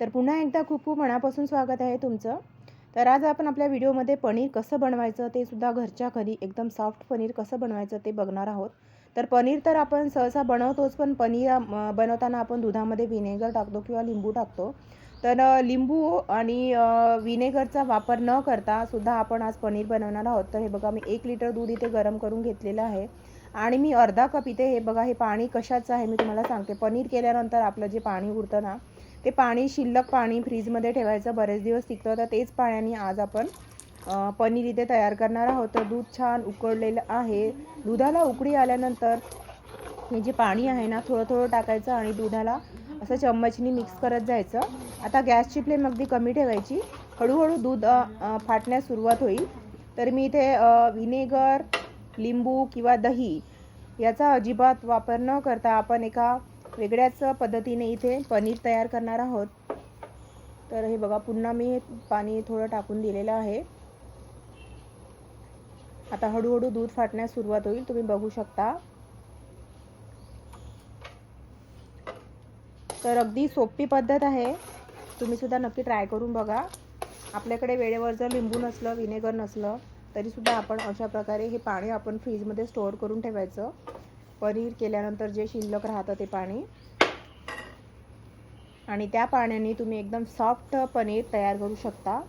तर पुन्हा एकदा खूप खूप मनापासून स्वागत आहे तुमचं. तर आज आपण आपल्या व्हिडिओमध्ये पनीर कसं बनवायचं ते सुद्धा घरच्या घरी एकदम सॉफ्ट पनीर कसं बनवायचं ते बघणार आहोत. तर पनीर तर आपण सहसा बनवतोच पण पनीर बनवताना आपण दुधामध्ये व्हिनेगर टाकतो किंवा लिंबू टाकतो. तर लिंबू आणि व्हिनेगरचा वापर न करता सुद्धा आपण आज पनीर बनवणार आहोत. तर हे बघा मी एक लिटर दूध इथे गरम करून घेतलेलं आहे. आणि मी अर्धा कप इथे हे बघा हे पाणी कशाचं आहे मी तुम्हाला सांगते. पनीर केल्यानंतर आपलं जे पाणी उरतं ना ते पाणी शिल्लक पाणी फ्रीजमध्ये ठेवायचं बरेच दिवस टिकतं तर तेच पाण्याने आज आपण पनीर इथे तयार करणार आहोत. तर दूध छान उकळलेलं आहे. दुधाला उकळी आल्यानंतर हे जे पाणी आहे ना थोडं थोडं टाकायचं आणि दुधाला असं चम्मचनी मिक्स करत जायचं. आता गॅसची फ्लेम अगदी कमी ठेवायची. हळूहळू दूध फाटण्यास सुरुवात होईल. तर मी इथे व्हिनेगर लिंबू किंवा दही याचा अजिबात वापर न करता आपण एका वेगळ्याच पद्धतीने इथे पनीर तयार करणार आहोत. तर हे बघा पुन्हा मी पाणी थोडं टाकून दिलेलं आहे. आता हळूहळू दूध फाटण्यास सुरुवात होईल तुम्ही बघू शकता. तर अगदी सोपी पद्धत आहे. तुम्ही सुद्धा नक्की ट्राय करून बघा. आपल्याकडे वेळेवर जर लिंबू नसलं विनेगर नसलं तरीसुद्धा आपण अशा प्रकारे हे पाणी आपण फ्रीजमध्ये स्टोअर करून ठेवायचं. पनीर केल्यानंतर जे शिल्लक राहतं ते पाणी. आणि त्या पाण्याने तुम्ही एकदम सॉफ्ट पनीर तयार करू शकता.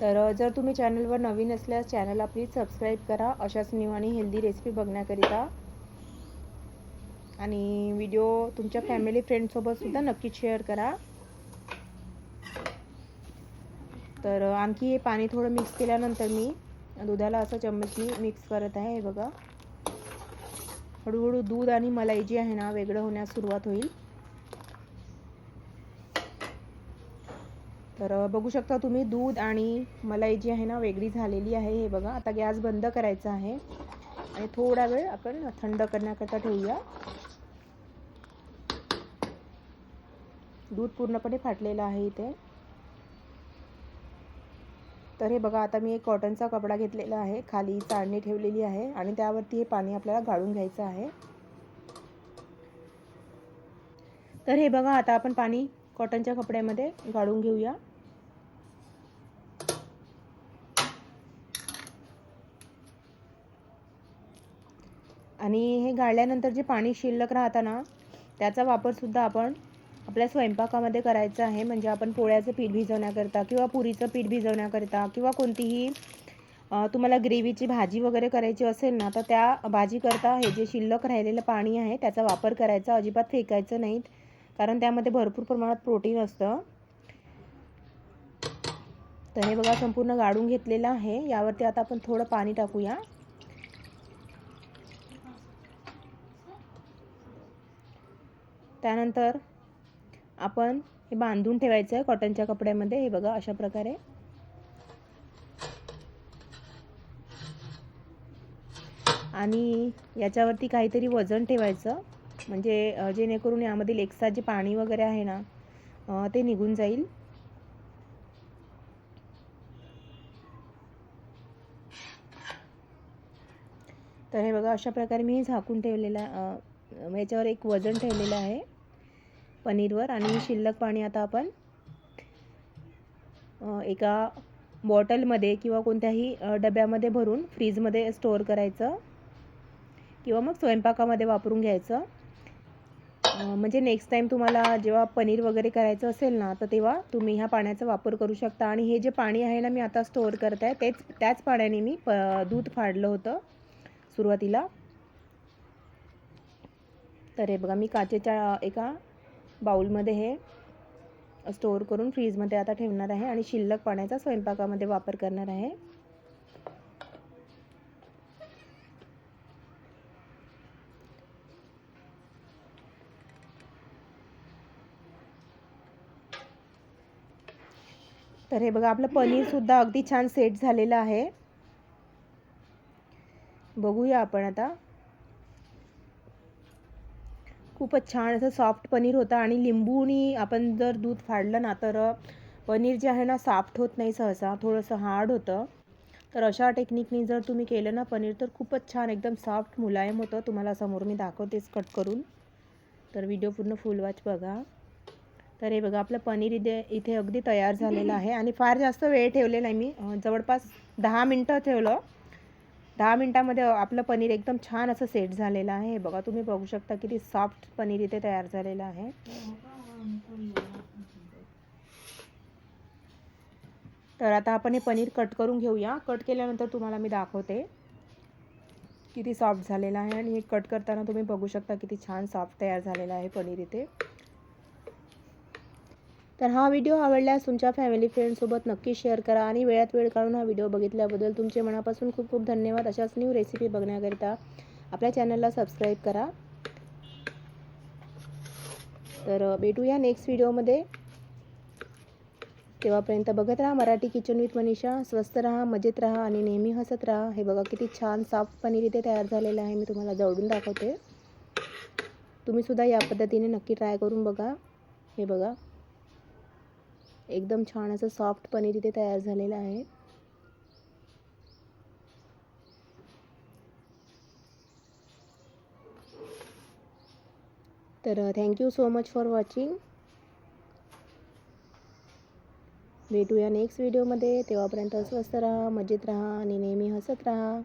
तर जर तुम्ही चॅनलवर नवीन असल्यास चॅनलला प्लीज सबस्क्राईब करा. अशाच न्यू आणि हेल्दी रेसिपी बघण्याकरिता. आणि व्हिडिओ तुमच्या फॅमिली फ्रेंडसोबत सुद्धा नक्कीच शेअर करा. तर आणखी हे पाणी थोडं मिक्स केल्यानंतर मी दुधाला असं चम्मचनी मिक्स करत आहे हे बघा. हळूहळू दूध आणि मलाई जी आहे ना वेगळं होण्यास सुरुवात होईल. तर बघू शकता तुम्ही दूध आणि मलाई जी आहे ना वेगळी झालेली आहे हे बघा. आता गॅस बंद करायचा आहे. आणि थोडा वेळ आपण थंड करण्याकरता ठेवूया. दूध पूर्णपणे फाटलेलं आहे इथे. तर हे बघा आता मी एक कॉटनचा कपडा घेतलेला आहे. खाली चाळणी ठेवलेली आहे आणि त्यावरती हे पाणी आपल्याला गाळून घ्यायचं आहे. तर हे बघा आता आपण पाणी कॉटनच्या कपड्यामध्ये गाळून घेऊया. आणि हे गाळल्यानंतर जे पाणी शिल्लक राहतं ना त्याचा वापरसुद्धा आपण आपल्या स्वयंपाकामध्ये करायचं आहे म्हणजे आपण पोळ्याचं पीठ भिजवण्याकरता किंवा पुरीचं पीठ भिजवण्याकरिता किंवा कोणतीही तुम्हाला ग्रेव्हीची भाजी वगैरे करायची असेल ना तर त्या भाजीकरता हे जे शिल्लक राहिलेलं पाणी आहे त्याचा वापर करायचा. अजिबात फेकायचं नाहीत कारण त्यामध्ये भरपूर प्रमाणात प्रोटीन असतं. तर हे बघा संपूर्ण गाळून घेतलेलं आहे. यावरती आता आपण थोडं पाणी टाकूया. त्यानंतर आपण हे बांधून ठेवायचं आहे कॉटनच्या कपड्यामध्ये. हे बघा अशा प्रकारे. आणि याच्यावरती काहीतरी वजन ठेवायचं. म्हणजे जेणेकरून यामधील एक्स्ट्रा जे पाणी वगैरे आहे ना ते निघून जाईल. तर हे बघा अशा प्रकारे मी झाकून ठेवलेलं याच्यावर एक वजन ठेवलेलं आहे. पनीरवर आणि शिल्लक पाणी आता आपण एका बॉटलमध्ये किंवा कोणत्याही डब्यामध्ये भरून फ्रीजमध्ये स्टोअर करायचं किंवा मग स्वयंपाकामध्ये वापरून घ्यायचं. म्हणजे नेक्स्ट टाईम तुम्हाला जेव्हा पनीर वगैरे करायचं असेल ना तर तेव्हा तुम्ही ह्या पाण्याचा वापर करू शकता. आणि हे जे पाणी आहे ना मी आता स्टोअर करत आहे तेच त्याच पाण्याने मी प दूध फाडलं होतं सुरुवातीला. तर हे बघा मी काचेच्या एका बाऊलमध्ये हे स्टोअर करून फ्रीजमध्ये आता ठेवणार आहे आणि शिल्लक पाण्याचा स्वयंपाकामध्ये वापर करणार आहे. तर हे बघा आपलं पनीरसुद्धा अगदी छान सेट झालेलं आहे. बघूया आपण आता. खूपच छान असं सॉफ्ट पनीर होतं आणि लिंबूनी आपण जर दूध फाडलं ना तर पनीर जे आहे ना सॉफ्ट होत नाही सहसा. थोडंसं हार्ड होतं. तर अशा टेक्निकनी जर तुम्ही केलं ना पनीर तर खूपच छान एकदम सॉफ्ट मुलायम होतं. तुम्हाला समोर मी दाखवतेच कट करून. तर व्हिडिओ पूर्ण फुल वॉच बघा. तर हे बघा आपलं पनीर इथे इथे अगदी तयार झालेलं आहे. आणि फार जास्त वेळ ठेवलेला आहे मी. जवळपास दहा मिनटं ठेवलं. दहा मिनटामध्ये आपलं पनीर एकदम छान असं सेट झालेलं आहे. हे बघा तुम्ही बघू शकता किती सॉफ्ट पनीर इथे तयार झालेलं आहे. तर आता आपण हे पनीर कट करून घेऊया. कट केल्यानंतर तुम्हाला मी दाखवते किती सॉफ्ट झालेलं आहे. आणि हे कट करताना तुम्ही बघू शकता किती छान सॉफ्ट तयार झालेलं आहे पनीर इथे. तर हा व्हिडिओ आवडल्यास तुमच्या फॅमिली फ्रेंडसोबत नक्की शेअर करा आणि वेळात वेळ काढून हा व्हिडिओ बघितल्याबद्दल तुमचे मनापासून खूप खूप धन्यवाद. अशाच न्यू रेसिपी बघण्याकरिता आपल्या चॅनलला सबस्क्राईब करा. तर भेटूया नेक्स्ट व्हिडिओमध्ये तेव्हापर्यंत बघत राहा मराठी किचन विथ मनीषा. स्वस्त राहा मजेत राहा आणि नेहमी हसत राहा. हे बघा किती छान साफ पनीर इथे तयार झालेलं आहे. मी तुम्हाला जवळून दाखवते. तुम्ही सुद्धा या पद्धतीने नक्की ट्राय करून बघा. हे बघा. एकदम छान असं सॉफ्ट पनीर इथे तयार झालेलं आहे. तर thank you so much for watching भेटूया नेक्स्ट व्हिडिओमध्ये तेव्हापर्यंत स्वस्त राहा मजेत राहा आणि नेहमी हसत राहा.